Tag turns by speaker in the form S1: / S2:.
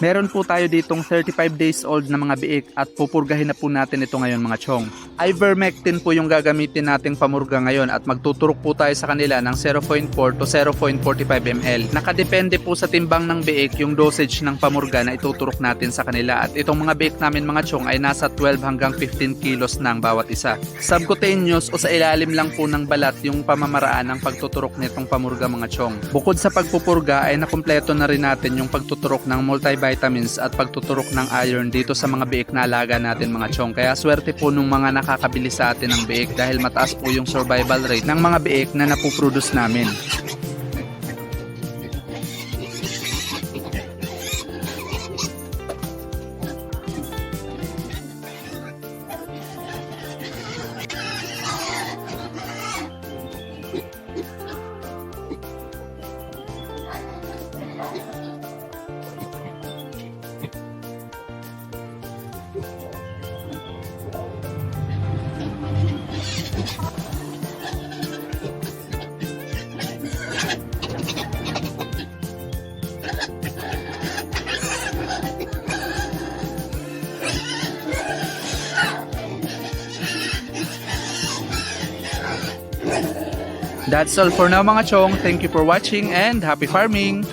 S1: Meron po tayo ditong 35 days old na mga biik at pupurgahin na po natin ito ngayon mga chong. Ivermectin po yung gagamitin nating pamurga ngayon at magtuturok po tayo sa kanila ng 0.4 to 0.45 ml. Nakadepende po sa timbang ng biik yung dosage ng pamurga na ituturok natin sa kanila at itong mga biik namin mga chong ay nasa 12 hanggang 15 kilos ng bawat isa. Subcutaneous o sa ilalim lang po ng balat yung pamamaraan ng pagtuturok nitong pamurga mga chong. Bukod sa pagpupurga ay nakumpleto na rin natin yung pagtuturok ng multivitamins at pagtuturok ng iron dito sa mga biik na alaga natin mga chong. Kaya swerte po nung mga nakakabili sa atin ng biik dahil mataas po yung survival rate ng mga biik na napuproduce namin. That's all for now mga chong. Thank you for watching and happy farming!